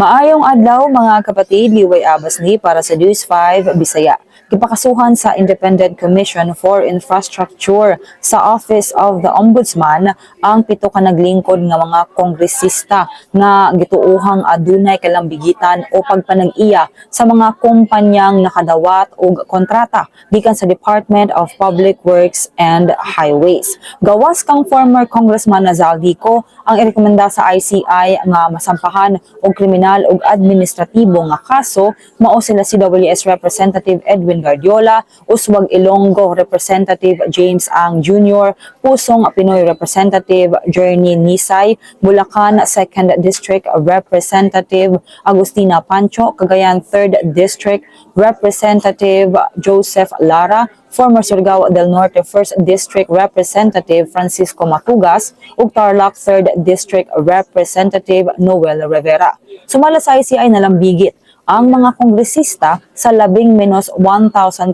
Maayong adlaw mga kapatid, Liway Abasni para sa News 5 Bisaya. Kipakasuhan sa Independent Commission for Infrastructure sa Office of the Ombudsman ang pito ka naglingkod nga mga kongresista nga gituuhang adunay kalambigitan o pagpanag-iya sa mga kumpanyang nakadawat og kontrata gikan sa Department of Public Works and Highways. Gawas kang former Congressman Nazal Dico ang irekomenda sa ICI nga masampahan og kriminal ug administratibo nga kaso mao sila CWS Representative Edwin Guardiola, Uswag Ilonggo Representative James Ang Jr., Pusong Pinoy Representative Journey Nisay, Bulacan 2nd District Representative Agustina Pancho, Cagayan 3rd District Representative Joseph Lara, former Surigao del Norte 1st District Representative Francisco Matugas ug Tarlac 3rd District Representative Noel Rivera. Sumala sa ICI na lambigit ang mga kongresista sa labing menos 1,300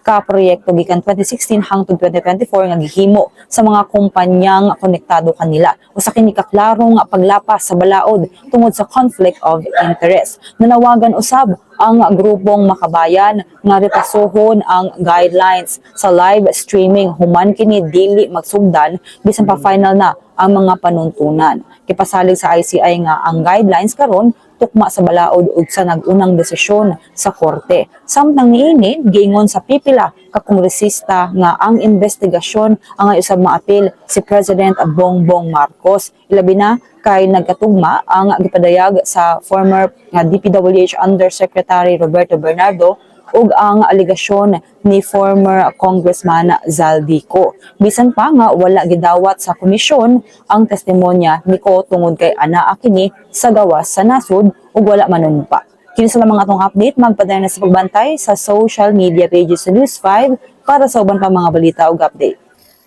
ka proyekto gikan 2016 hangtod 2024 nga gihimo sa mga kumpanyang konektado kanila o sa kini kaklarong paglapas sa balaod tungod sa conflict of interest. Nanawagan usab ang grupong makabayan nga repasuhon ang guidelines sa live streaming human kini dili magsugdan bisan pa final na ang mga panuntunan. Kipasalig sa ICI nga ang guidelines karon tukma sa balaod ug sa nagunang desisyon sa korte. Samtang niini gingon sa pipila ka kongresista nga ang investigasyon ang usab maapil si President Bongbong Marcos. Ilabi na kay nagkatugma ang gipadayag sa former DPWH Undersecretary Roberto Bernardo ug ang aligasyon ni former Congressman Zaldico. Bisan pa nga wala gidawat sa komisyon ang testimonya ni Ko tungod kay anaa kini sa gawas sa nasud ug wala manumpa. Kini sa mga atong update, magpadayon na sa pagbantay sa social media pages sa News 5 para sa uban pa mga balita ug update.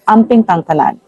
Amping tangtalan.